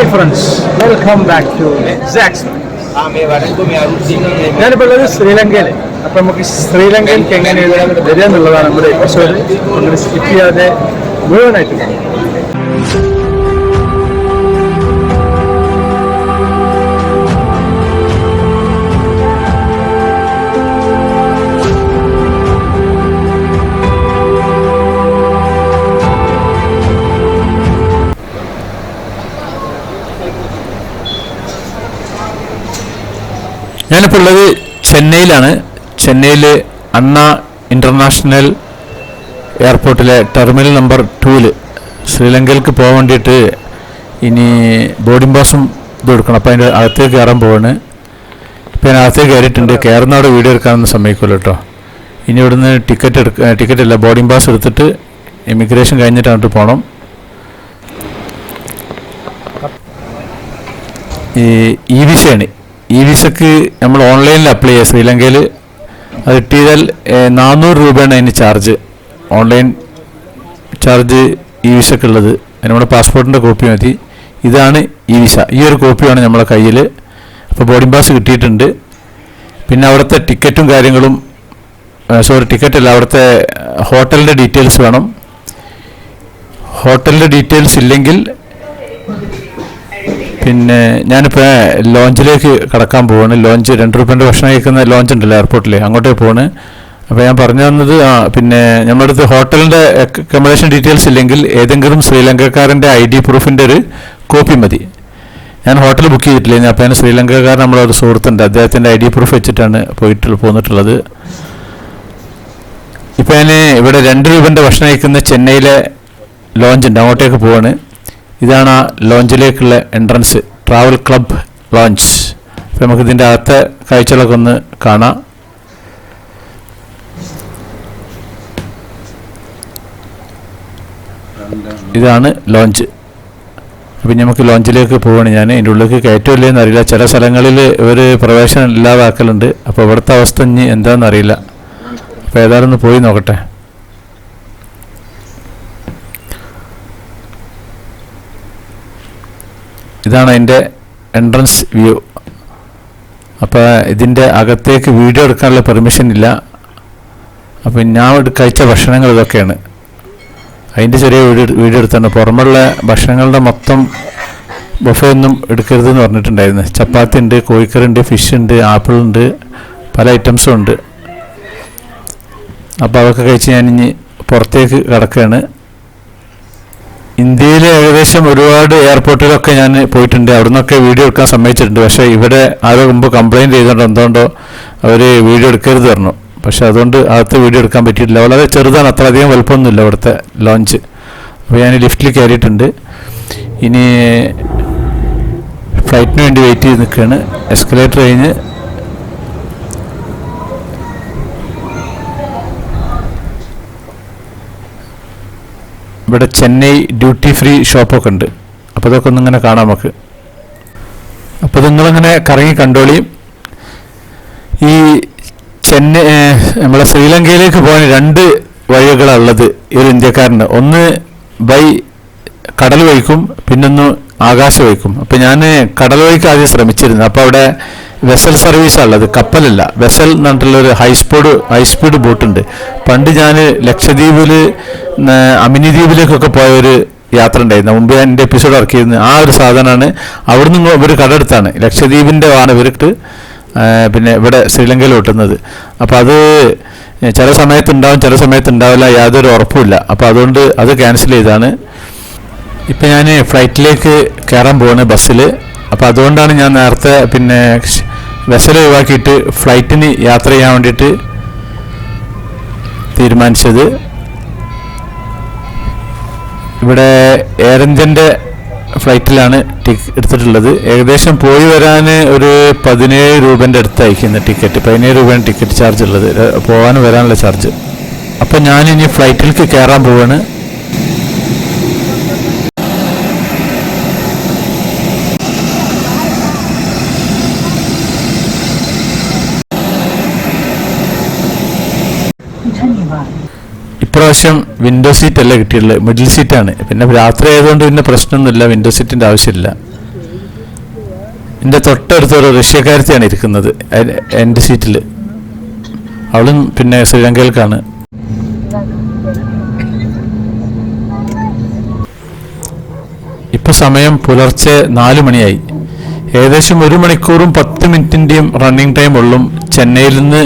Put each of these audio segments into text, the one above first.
Hi friends welcome back to ഞാനിപ്പോൾ ഉള്ളത് ശ്രീലങ്കയിൽ അപ്പം നമുക്ക് ശ്രീലങ്കയിലേക്ക് എങ്ങനെയാണ് വരിക എന്നുള്ളതാണ് നമ്മുടെ എപ്പിസോഡ് സ്കിപ്പ് ചെയ്യാതെ മുഴുവനായിട്ട് ഞാനിപ്പോൾ ഉള്ളത് ചെന്നൈയിലാണ്. ചെന്നൈയിൽ അണ്ണ ഇന്റർനാഷണൽ എയർപോർട്ടിലെ ടെർമിനൽ നമ്പർ ടൂവിൽ ശ്രീലങ്കയിലേക്ക് പോകാൻ വേണ്ടിയിട്ട് ഇനി ബോർഡിംഗ് പാസും ഇത് കൊടുക്കണം അപ്പോൾ അതിന്റെ അകത്തേക്ക് കയറാൻ പോവാണ്. ഇപ്പോൾ ഞാൻ അകത്തേക്ക് കയറിയിട്ടുണ്ട്. കയറുന്ന അവിടെ വീഡിയോ എടുക്കാനൊന്നും സമ്മതിക്കുമല്ലോ കേട്ടോ. ഇനി ഇവിടുന്ന് ടിക്കറ്റ് എടുക്ക ടിക്കറ്റ് അല്ല ബോർഡിംഗ് പാസ് എടുത്തിട്ട് ഇമിഗ്രേഷൻ കഴിഞ്ഞിട്ട് അങ്ങോട്ട് പോകണം ഈ ഇ വിസയാണ് ഇ വിസക്ക് നമ്മൾ ഓൺലൈനിൽ അപ്ലൈ ചെയ്യുക. ശ്രീലങ്കയിൽ അത് ഇട്ട് ചെയ്താൽ നാനൂറ് രൂപയാണ് അതിന് ചാർജ്. ഓൺലൈൻ ചാർജ് ഇ വിസക്ക് ഉള്ളത് നമ്മുടെ പാസ്പോർട്ടിന്റെ കോപ്പി മതി. ഇതാണ് ഇ വിസ ഈ ഒരു കോപ്പിയാണ് നമ്മളെ കയ്യിൽ. അപ്പോൾ ബോർഡിംഗ് പാസ് കിട്ടിയിട്ടുണ്ട്. പിന്നെ അവിടുത്തെ ടിക്കറ്റും കാര്യങ്ങളും സോറി ടിക്കറ്റ് അല്ല അവിടുത്തെ ഹോട്ടലിന്റെ ഡീറ്റെയിൽസ് വേണം. ഹോട്ടലിന്റെ ഡീറ്റെയിൽസ് ഇല്ലെങ്കിൽ പിന്നെ ഞാനിപ്പോൾ ലോഞ്ചിലേക്ക് കടക്കാൻ പോവാണ്. ലോഞ്ച് രണ്ട് രൂപേന്റെ ഭക്ഷണം കഴിക്കുന്ന ലോഞ്ച് ഉണ്ടല്ലോ എയർപോർട്ടിൽ അങ്ങോട്ടേ പോവാണ് അപ്പോൾ ഞാൻ പറഞ്ഞു തന്നത് ആ പിന്നെ നമ്മുടെ അടുത്ത് ഹോട്ടലിന്റെ അക്കോമഡേഷൻ ഡീറ്റെയിൽസ് ഇല്ലെങ്കിൽ ഏതെങ്കിലും ശ്രീലങ്കക്കാരന്റെ ഐ ഡി പ്രൂഫിന്റെ ഒരു കോപ്പി മതി. ഞാൻ ഹോട്ടൽ ബുക്ക് ചെയ്തിട്ടില്ല. അപ്പോൾ ഞാൻ ശ്രീലങ്കക്കാരൻ നമ്മളെ ഒരു സുഹൃത്തുണ്ട്. അദ്ദേഹത്തിന്റെ ഐ ഡി പ്രൂഫ് വെച്ചിട്ടാണ് പോയിട്ട് പോന്നിട്ടുള്ളത്. ഇപ്പോൾ ഞാൻ ഇവിടെ രണ്ട് രൂപന്റെ ഭക്ഷണം കഴിക്കുന്ന ചെന്നൈയിലെ ലോഞ്ച് ഉണ്ട്. അങ്ങോട്ടേക്ക് പോവാണ്. ഇതാണ് ആ ലോഞ്ചിലേക്കുള്ള എൻട്രൻസ് ട്രാവൽ ക്ലബ് ലോഞ്ച് അപ്പോൾ നമുക്ക് ഇതിന്റെ അകത്തെ കാഴ്ചകളൊക്കെ ഒന്ന് കാണാം. ഇതാണ് ലോഞ്ച് അപ്പം നമുക്ക് ലോഞ്ചിലേക്ക് പോവുകയാണ് ഞാൻ ഇതിന്റെ ഉള്ളിലേക്ക് കയറ്റമില്ലേ എന്നറിയില്ല. ചില സ്ഥലങ്ങളിൽ ഇവർ പ്രവേശനം ഇല്ലാതാക്കലുണ്ട്. അപ്പോൾ ഇവിടുത്തെ അവസ്ഥ ഇനി എന്താണെന്ന് അറിയില്ല അപ്പോൾ ഏതായാലും ഒന്ന് പോയി നോക്കട്ടെ. ഇതാണ് അതിന്റെ എൻട്രൻസ് വ്യൂ അപ്പോൾ ഇതിന്റെ അകത്തേക്ക് വീഡിയോ എടുക്കാനുള്ള പെർമിഷൻ ഇല്ല. അപ്പം ഞാൻ കഴിച്ച ഭക്ഷണങ്ങൾ ഇതൊക്കെയാണ്. അതിന്റെ ചെറിയ വീഡിയോ വീഡിയോ എടുത്താണ്. പുറമുള്ള ഭക്ഷണങ്ങളുടെ മൊത്തം ബൊഫേ ഒന്നും എടുക്കരുതെന്ന് പറഞ്ഞിട്ടുണ്ടായിരുന്നു. ചപ്പാത്തി ഉണ്ട് കോഴിക്കറി ഉണ്ട് ഫിഷ് ഉണ്ട് ആപ്പിൾ ഉണ്ട് പല ഐറ്റംസും ഉണ്ട്. അപ്പോൾ അതൊക്കെ കഴിച്ച് ഇനി പുറത്തേക്ക് കിടക്കുകയാണ്. ഇന്ത്യയിലെ ഏകദേശം ഒരുപാട് എയർപോർട്ടിലൊക്കെ ഞാൻ പോയിട്ടുണ്ട്. അവിടെ നിന്നൊക്കെ വീഡിയോ എടുക്കാൻ സമ്മതിച്ചിട്ടുണ്ട്. പക്ഷേ ഇവിടെ ആരോ മുമ്പ് കംപ്ലയിന്റ് ചെയ്തുകൊണ്ട് എന്തുകൊണ്ടോ അവർ വീഡിയോ എടുക്കരുത് പറഞ്ഞു. പക്ഷേ അതുകൊണ്ട് അകത്ത് വീഡിയോ എടുക്കാൻ പറ്റിയിട്ടില്ല. വളരെ ചെറുതാണ്. അത്ര അധികം വലുപ്പമൊന്നുമില്ല അവിടുത്തെ ലോഞ്ച് അപ്പോൾ ഞാൻ ലിഫ്റ്റിൽ കയറിയിട്ടുണ്ട്. ഇനി ഫ്ലൈറ്റിന് വേണ്ടി വെയിറ്റ് ചെയ്ത് നിൽക്കുകയാണ്. എസ്കലേറ്റർ കഴിഞ്ഞ് ഇവിടെ ചെന്നൈ ഡ്യൂട്ടി ഫ്രീ ഷോപ്പൊക്കെ ഉണ്ട്. അപ്പോൾ അതൊക്കെ ഒന്നിങ്ങനെ കാണാം നമുക്ക്. അപ്പോൾ നിങ്ങളിങ്ങനെ കറങ്ങി കണ്ടോളി. ഈ ചെന്നൈ നമ്മളെ ശ്രീലങ്കയിലേക്ക് പോകാൻ രണ്ട് വഴികളുള്ളത് ഈ ഒരു ഇന്ത്യക്കാരന്. ഒന്ന് ബൈ കടൽ വഴിക്കും പിന്നൊന്ന് ആകാശ വഴിക്കും. അപ്പോൾ ഞാൻ കടൽ വഴിക്ക് ആദ്യം ശ്രമിച്ചിരുന്നു അപ്പോൾ അവിടെ വെസൽ സർവീസാണ് ഉള്ളത്. കപ്പലല്ല. വെസൽ എന്ന് പറഞ്ഞിട്ടുള്ള ഒരു ഹൈസ്പീഡ് ഹൈസ്പീഡ് ബോട്ടുണ്ട് പണ്ട് ഞാൻ ലക്ഷദ്വീപിൽ അമിനി ദ്വീപിലേക്കൊക്കെ പോയ ഒരു യാത്ര ഉണ്ടായിരുന്നു. മുമ്പ് ഞാൻ എന്റെ എപ്പിസോഡ് ഇറക്കിയിരുന്നു. ആ ഒരു സാധനമാണ് നിന്ന് ഇവർ കടടുത്താണ്. ലക്ഷദ്വീപിന്റെ ആണ് ഇവർക്ക് പിന്നെ ഇവിടെ ശ്രീലങ്കയിൽ വെട്ടുന്നത് അപ്പോൾ അത് ചില സമയത്ത് ഉണ്ടാവും ചില സമയത്ത് ഉണ്ടാവില്ല യാതൊരു ഉറപ്പുമില്ല. അപ്പോൾ അതുകൊണ്ട് അത് ക്യാൻസൽ ചെയ്താണ് ഇപ്പം ഞാൻ ഫ്ലൈറ്റിലേക്ക് കയറാൻ പോവാണ് ബസ്സിൽ അപ്പോൾ അതുകൊണ്ടാണ് ഞാൻ നേരത്തെ പിന്നെ വെസൽ ഒഴിവാക്കിയിട്ട് ഫ്ലൈറ്റിന് യാത്ര ചെയ്യാൻ വേണ്ടിയിട്ട് തീരുമാനിച്ചത്. ഇവിടെ എയർ ഇന്ത്യന്റെ ഫ്ലൈറ്റിലാണ് എടുത്തിട്ടുള്ളത്. ഏകദേശം പോയി വരാൻ ഒരു പതിനേഴ് രൂപേന്റെ അടുത്ത് അയക്കുന്ന ടിക്കറ്റ് പതിനേഴ് രൂപയാണ് ടിക്കറ്റ് ചാർജ് ഉള്ളത്. പോകാനും വരാനുള്ള ചാർജ് അപ്പോൾ ഞാനിനി ഫ്ലൈറ്റിലേക്ക് കയറാൻ പോവാണ്. ഇപ്രാവശ്യം വിൻഡോ സീറ്റ് അല്ല കിട്ടിയുള്ളത് മിഡിൽ സീറ്റാണ് പിന്നെ രാത്രി ആയതുകൊണ്ട് പിന്നെ പ്രശ്നമൊന്നുമില്ല. വിൻഡോ സീറ്റിന്റെ ആവശ്യമില്ല. എന്റെ തൊട്ടടുത്ത് ഒരു റഷ്യക്കാരത്തിയാണ് ഇരിക്കുന്നത്. എന്റെ സീറ്റിൽ അവളും പിന്നെ ശ്രീലങ്കയിലേക്കാണ്. ഇപ്പോൾ സമയം പുലർച്ചെ നാല് മണിയായി. ഏകദേശം ഒരു മണിക്കൂറും പത്ത് മിനിറ്റിന്റെയും റണ്ണിങ് ടൈം ഉള്ളും ചെന്നൈയിൽ നിന്ന്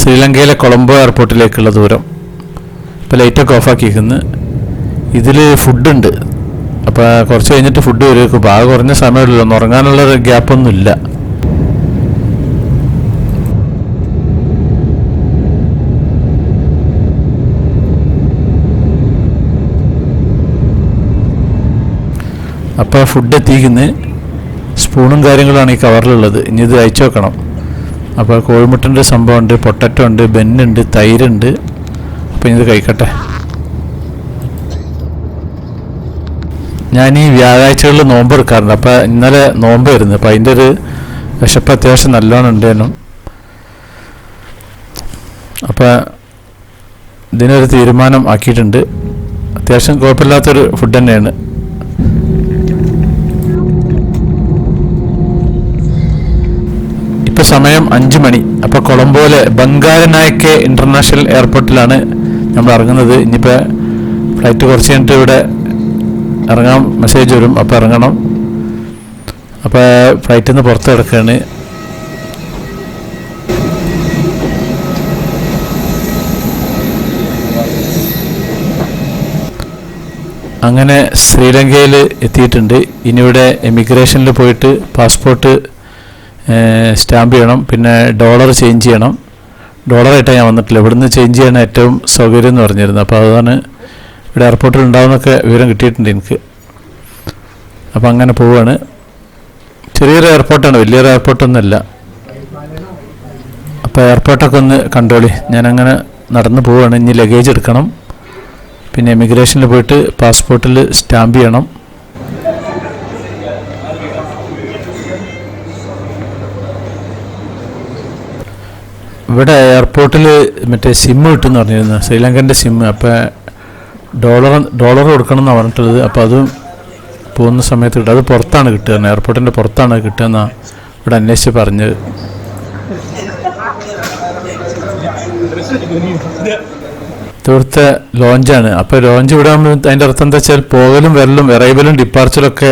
ശ്രീലങ്കയിലെ കൊളംബോ എയർപോർട്ടിലേക്കുള്ള ദൂരം. ഇപ്പോൾ ലൈറ്റൊക്കെ ഓഫാക്കിയിരിക്കുന്നു ഇതിൽ ഫുഡുണ്ട് അപ്പോൾ കുറച്ച് കഴിഞ്ഞിട്ട് ഫുഡ് വരും ഇപ്പോൾ കുറഞ്ഞ ഒന്ന് ഉറങ്ങാനുള്ള ഗ്യാപ്പൊന്നും ഇല്ല. അപ്പോൾ ഫുഡ് എത്തിക്കുന്നത് സ്പൂണും കാര്യങ്ങളാണ് ഈ കവറിലുള്ളത് ഇനി ഇത് അയച്ചു വെക്കണം. അപ്പോൾ കോഴിമുട്ടന്റെ സംഭവമുണ്ട് പൊട്ടറ്റോ ഉണ്ട് ബെന്നുണ്ട് തൈരുണ്ട്. അപ്പോൾ ഇത് കഴിക്കട്ടെ. ഞാൻ ഈ വ്യാഴാഴ്ചകളിൽ നോമ്പ് എടുക്കാറുണ്ട് അപ്പോൾ ഇന്നലെ നോമ്പ് വരുന്നു അപ്പോൾ അതിന്റെ ഒരു വിശപ്പ് അത്യാവശ്യം നല്ലോണം ഉണ്ടേനും. അപ്പം ഇതിനൊരു തീരുമാനം ആക്കിയിട്ടുണ്ട്. അത്യാവശ്യം കുഴപ്പമില്ലാത്തൊരു ഫുഡ് തന്നെയാണ്. ഇപ്പോൾ സമയം അഞ്ച് മണി. അപ്പോൾ കൊളംബോയിലെ ബംഗാരനായക്കെ ഇന്റർനാഷണൽ എയർപോർട്ടിലാണ് നമ്മൾ ഇറങ്ങുന്നത്. ഇനിയിപ്പോൾ ഫ്ലൈറ്റ് കുറച്ച് കഴിഞ്ഞിട്ട് ഇവിടെ ഇറങ്ങാൻ മെസ്സേജ് വരും. അപ്പോൾ ഇറങ്ങണം. അപ്പോൾ ഫ്ലൈറ്റിൽ നിന്ന് പുറത്ത് കിടക്കുകയാണ് അങ്ങനെ ശ്രീലങ്കയിൽ എത്തിയിട്ടുണ്ട്. ഇനി ഇവിടെ എമിഗ്രേഷനിൽ പോയിട്ട് പാസ്പോർട്ട് സ്റ്റാമ്പ് ചെയ്യണം. പിന്നെ ഡോളർ ചേഞ്ച് ചെയ്യണം. ഡോളറായിട്ടാണ് ഞാൻ വന്നിട്ടില്ല. ഇവിടുന്ന് ചേഞ്ച് ചെയ്യാൻ ഏറ്റവും സൗകര്യം എന്ന് പറഞ്ഞിരുന്നത് അപ്പോൾ അതാണ് ഇവിടെ എയർപോർട്ടിൽ ഉണ്ടാവുന്നൊക്കെ വിവരം കിട്ടിയിട്ടുണ്ട് എനിക്ക്. അപ്പോൾ അങ്ങനെ പോവുകയാണ് ചെറിയൊരു എയർപോർട്ടാണ് വലിയൊരു എയർപോർട്ടൊന്നുമല്ല അപ്പോൾ എയർപോർട്ടൊക്കെ ഒന്ന് കണ്ടോളി. ഞാനങ്ങനെ നടന്നു പോവുകയാണ് ഇനി ലഗേജ് എടുക്കണം. പിന്നെ എമിഗ്രേഷനിൽ പോയിട്ട് പാസ്പോർട്ടിൽ സ്റ്റാമ്പ് ചെയ്യണം. ഇവിടെ എയർപോർട്ടിൽ മറ്റേ സിം കിട്ടുമെന്ന് പറഞ്ഞിരുന്നു. ശ്രീലങ്കന്റെ സിം അപ്പോൾ ഡോളർ ഡോളർ കൊടുക്കണം എന്നാണ് പറഞ്ഞിട്ടുള്ളത്. അപ്പോൾ അതും പോകുന്ന സമയത്ത് കിട്ടും. അത് പുറത്താണ് കിട്ടുക. എയർപോർട്ടിന്റെ പുറത്താണ് കിട്ടുകയെന്നാണ് ഇവിടെ അന്വേഷിച്ച് പറഞ്ഞത്. ഇവിടുത്തെ ലോഞ്ചാണ് അപ്പോൾ ലോഞ്ച് ഇവിടെ അതിന്റെ അർത്ഥം എന്താ വെച്ചാൽ പോകലും വരലും എറൈവലും ഡിപ്പാർച്ചറും ഒക്കെ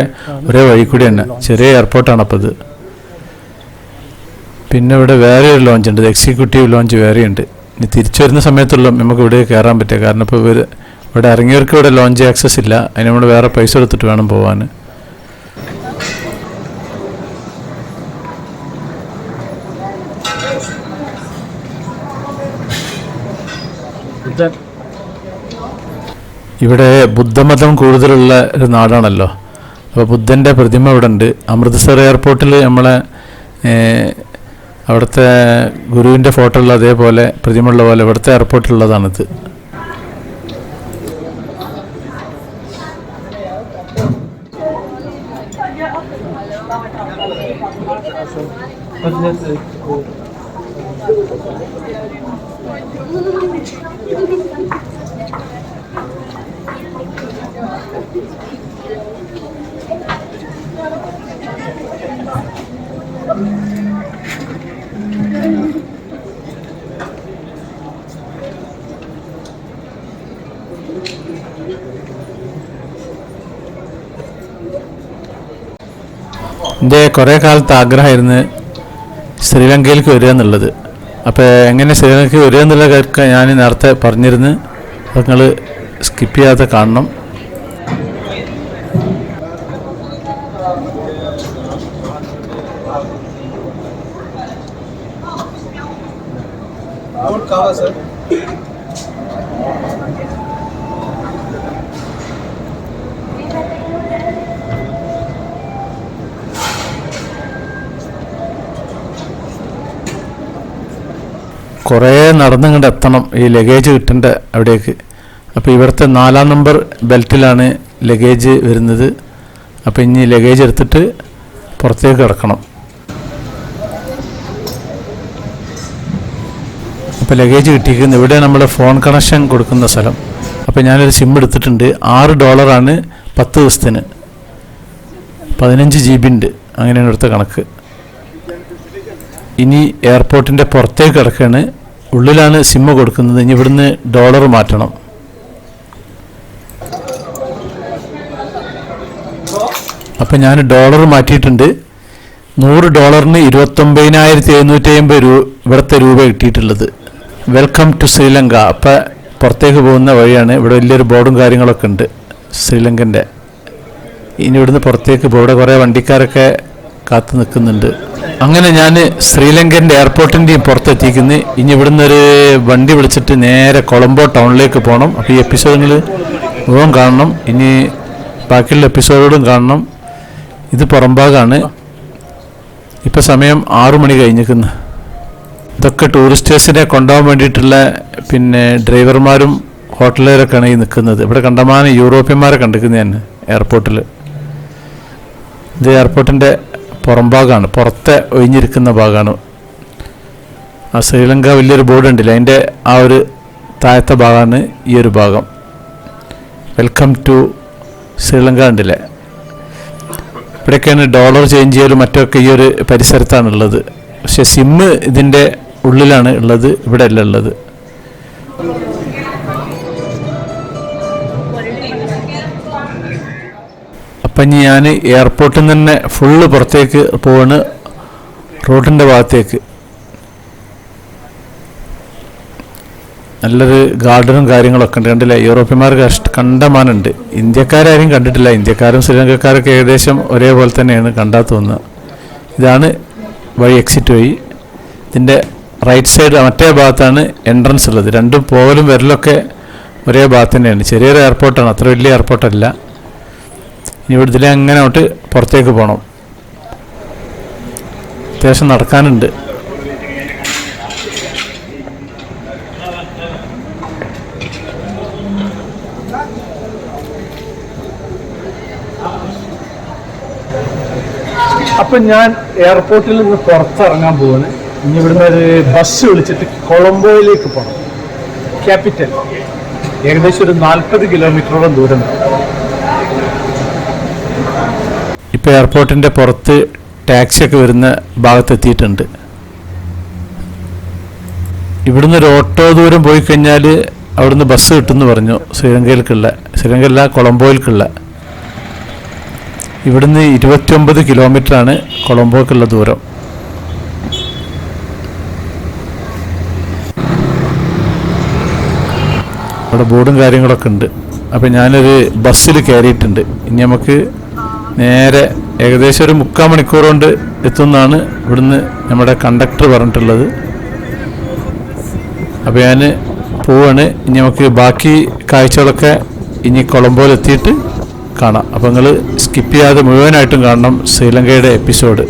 ഒരേ വഴി കൂടിയാണ്. ചെറിയ എയർപോർട്ടാണ് അപ്പോൾ ഇത്. പിന്നെ ഇവിടെ വേറെ ഒരു ലോഞ്ച് ഉണ്ട്. എക്സിക്യൂട്ടീവ് ലോഞ്ച് വേറെയുണ്ട് ഇനി തിരിച്ചു വരുന്ന സമയത്തുള്ള നമുക്ക് ഇവിടെ കയറാൻ പറ്റുക കാരണം ഇപ്പോൾ ഇവർ ഇവിടെ ഇറങ്ങിയവർക്ക് ഇവിടെ ലോഞ്ച് ആക്സസ് ഇല്ല. അതിന് നമ്മൾ വേറെ പൈസ എടുത്തിട്ട് വേണം പോകാൻ ഇവിടെ ബുദ്ധമതം കൂടുതലുള്ള ഒരു നാടാണല്ലോ. അപ്പോൾ ബുദ്ധന്റെ പ്രതിമ ഇവിടെ ഉണ്ട്. അമൃത്സർ എയർപോർട്ടിൽ നമ്മളെ അവിടുത്തെ ഗുരുവിന്റെ ഫോട്ടോ ഉള്ള അതേപോലെ പ്രതിമ ഉള്ള പോലെ ഇവിടുത്തെ എയർപോർട്ടിലുള്ളതാണിത് എന്റെ കുറേ കാലത്ത് ആഗ്രഹമായിരുന്നു ശ്രീലങ്കയിലേക്ക് വരിക എന്നുള്ളത്. അപ്പോൾ എങ്ങനെ ശ്രീലങ്കയ്ക്ക് വരിക എന്നുള്ള കാര്യം ഞാൻ നേരത്തെ പറഞ്ഞിരുന്നു. നിങ്ങൾ സ്കിപ്പ് ചെയ്യാതെ കാണണം. കുറേ നടന്നിങ്ങോട്ട് എത്തണം ഈ ലഗേജ് കിട്ടേണ്ട അവിടേക്ക്. അപ്പോൾ ഇവിടുത്തെ നാലാം നമ്പർ ബെൽറ്റിലാണ് ലഗേജ് വരുന്നത്. അപ്പോൾ ഇനി ലഗേജ് എടുത്തിട്ട് പുറത്തേക്ക് കിടക്കണം. അപ്പോൾ ലഗേജ് കിട്ടിയിരിക്കുന്നത് ഇവിടെ നമ്മൾ ഫോൺ കണക്ഷൻ കൊടുക്കുന്ന സ്ഥലം. അപ്പോൾ ഞാനൊരു സിം എടുത്തിട്ടുണ്ട്. ആറ് ഡോളറാണ് പത്ത് ദിവസത്തിന്. പതിനഞ്ച് ജി ബി ഉണ്ട്. അങ്ങനെയാണ് ഇവിടുത്തെ കണക്ക്. ഇനി എയർപോർട്ടിന്റെ പുറത്തേക്ക് കിടക്കുകയാണ് ഉള്ളിലാണ് സിമ്മ് കൊടുക്കുന്നത്. ഇനി ഇവിടുന്ന് ഡോളർ മാറ്റണം. അപ്പം ഞാൻ ഡോളർ മാറ്റിയിട്ടുണ്ട്. നൂറ് ഡോളറിന് ഇരുപത്തൊമ്പതിനായിരത്തി എഴുന്നൂറ്റി അമ്പത് രൂപ ഇവിടുത്തെ രൂപ കിട്ടിയിട്ടുള്ളത്. വെൽക്കം ടു ശ്രീലങ്ക അപ്പം പുറത്തേക്ക് പോകുന്ന വഴിയാണ്. ഇവിടെ വലിയൊരു ബോർഡും കാര്യങ്ങളൊക്കെ ഉണ്ട് ശ്രീലങ്കന്റെ ഇനി ഇവിടുന്ന് പുറത്തേക്ക് ഇവിടെ കുറേ വണ്ടിക്കാരൊക്കെ കാത്തു നിൽക്കുന്നുണ്ട്. അങ്ങനെ ഞാൻ ശ്രീലങ്കന്റെ എയർപോർട്ടിന്റെയും പുറത്തെത്തിക്കുന്നു ഇനി ഇവിടുന്ന് ഒരു വണ്ടി വിളിച്ചിട്ട് നേരെ കൊളംബോ ടൗണിലേക്ക് പോകണം. അപ്പോൾ ഈ എപ്പിസോഡുകൾ മുഴുവൻ കാണണം. ഇനി ബാക്കിയുള്ള എപ്പിസോഡുകളും കാണണം. ഇത് പുറംഭാഗമാണ് ഇപ്പം സമയം ആറു മണി കഴിഞ്ഞിരിക്കുന്നു. ഇതൊക്കെ ടൂറിസ്റ്റേഴ്സിനെ കൊണ്ടുപോകാൻ വേണ്ടിയിട്ടുള്ള പിന്നെ ഡ്രൈവർമാരും ഹോട്ടലുകാരൊക്കെയാണ് ഈ നിൽക്കുന്നത്. ഇവിടെ കണ്ടമാനം യൂറോപ്യന്മാരെ കണ്ടിരിക്കുന്നത് ഞാൻ എയർപോർട്ടിൽ ഇത് എയർപോർട്ടിന്റെ പുറംഭാഗമാണ് പുറത്തെ ഒഴിഞ്ഞിരിക്കുന്ന ഭാഗമാണ് ആ ശ്രീലങ്ക വലിയൊരു ബോർഡ് ഉണ്ടല്ലോ അതിന്റെ ആ ഒരു താഴത്തെ ഭാഗമാണ് ഈ ഒരു ഭാഗം. വെൽക്കം ടു ശ്രീലങ്ക ഉണ്ടല്ലേ? ഇവിടെയൊക്കെയാണ് ഡോളർ ചേഞ്ച് ചെയ്യലും മറ്റൊക്കെ ഈ ഒരു പരിസരത്താണ് ഉള്ളത്. പക്ഷെ സിമ്മ് ഇതിന്റെ ഉള്ളിലാണ് ഉള്ളത് ഇവിടെ അല്ല ഉള്ളത്. അപ്പം ഞാൻ എയർപോർട്ടിൽ നിന്ന് തന്നെ ഫുള്ള് പുറത്തേക്ക് പോവാണ്. റോഡിന്റെ ഭാഗത്തേക്ക്. നല്ലൊരു ഗാർഡനും കാര്യങ്ങളൊക്കെ ഉണ്ട്. കണ്ടില്ല? യൂറോപ്യന്മാർക്ക് അഷ്ട കണ്ടമാനുണ്ട് ഇന്ത്യക്കാരും കണ്ടിട്ടില്ല. ഇന്ത്യക്കാരും ശ്രീലങ്കക്കാരൊക്കെ ഏകദേശം ഒരേപോലെ തന്നെയാണ് കണ്ടാൽ തോന്നുന്നത് ഇതാണ് വഴി എക്സിറ്റ് വഴി. ഇതിന്റെ റൈറ്റ് സൈഡ് മറ്റേ ഭാഗത്താണ് എൻട്രൻസ് ഉള്ളത്. രണ്ടും പോകലും വരലൊക്കെ ഒരേ ഭാഗത്ത് തന്നെയാണ്. ചെറിയൊരു എയർപോർട്ടാണ് അത്ര വലിയ എയർപോർട്ടല്ല ഇനി ഇവിടുത്തെ അങ്ങനെ അങ്ങോട്ട് പുറത്തേക്ക് പോകണം അത്യാവശ്യം നടക്കാനുണ്ട്. അപ്പൊ ഞാൻ എയർപോർട്ടിൽ നിന്ന് പുറത്തിറങ്ങാൻ പോവാണ്. ഇനി ഇവിടുന്ന് ഒരു ബസ് വിളിച്ചിട്ട് കൊളംബോയിലേക്ക് പോകണം ക്യാപിറ്റൽ ഏകദേശം ഒരു നാൽപ്പത് കിലോമീറ്ററോളം ദൂരം ഇപ്പോൾ എയർപോർട്ടിന്റെ പുറത്ത് ടാക്സിയൊക്കെ വരുന്ന ഭാഗത്തെത്തിയിട്ടുണ്ട്. ഇവിടുന്ന് ഒരു ഓട്ടോ ദൂരം പോയി കഴിഞ്ഞാൽ അവിടുന്ന് ബസ് കിട്ടുമെന്ന് പറഞ്ഞു ശ്രീലങ്കയിലേക്കുള്ള ശ്രീലങ്കയിലെ കൊളംബോയിലേക്കുള്ള. ഇവിടുന്ന് ഇരുപത്തിയൊമ്പത് കിലോമീറ്ററാണ് കൊളംബോക്കുള്ള ദൂരം. അവിടെ ബോർഡും കാര്യങ്ങളൊക്കെ ഉണ്ട്. അപ്പം ഞാനൊരു ബസ്സിൽ കയറിയിട്ടുണ്ട്. ഇനി നമുക്ക് നേരെ ഏകദേശം ഒരു മുക്കാൽ മണിക്കൂർ കൊണ്ട് എത്തുമെന്നാണ് ഇവിടുന്ന് നമ്മുടെ കണ്ടക്ടർ പറഞ്ഞിട്ടുള്ളത്. അപ്പോൾ ഞാൻ പോവാണ്. ഇനി നമുക്ക് ബാക്കി കാഴ്ചകളൊക്കെ ഇനി കൊളംബോയിൽ എത്തിയിട്ട് കാണാം. അപ്പോൾ നിങ്ങൾ സ്കിപ്പ് ചെയ്യാതെ മുഴുവനായിട്ടും കാണണം ശ്രീലങ്കയുടെ എപ്പിസോഡ്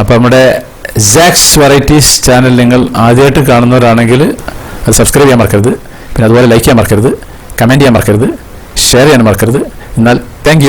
അപ്പോൾ നമ്മുടെ സാക്സ് വെറൈറ്റീസ് ചാനൽ നിങ്ങൾ ആദ്യമായിട്ട് കാണുന്നവരാണെങ്കിൽ അത് സബ്സ്ക്രൈബ് ചെയ്യാൻ മറക്കരുത്. പിന്നെ അതുപോലെ ലൈക്ക് ചെയ്യാൻ മറക്കരുത്. കമന്റ് ചെയ്യാൻ മറക്കരുത്. ഷെയർ ചെയ്യാൻ മറക്കരുത്. എന്നാൽ താങ്ക്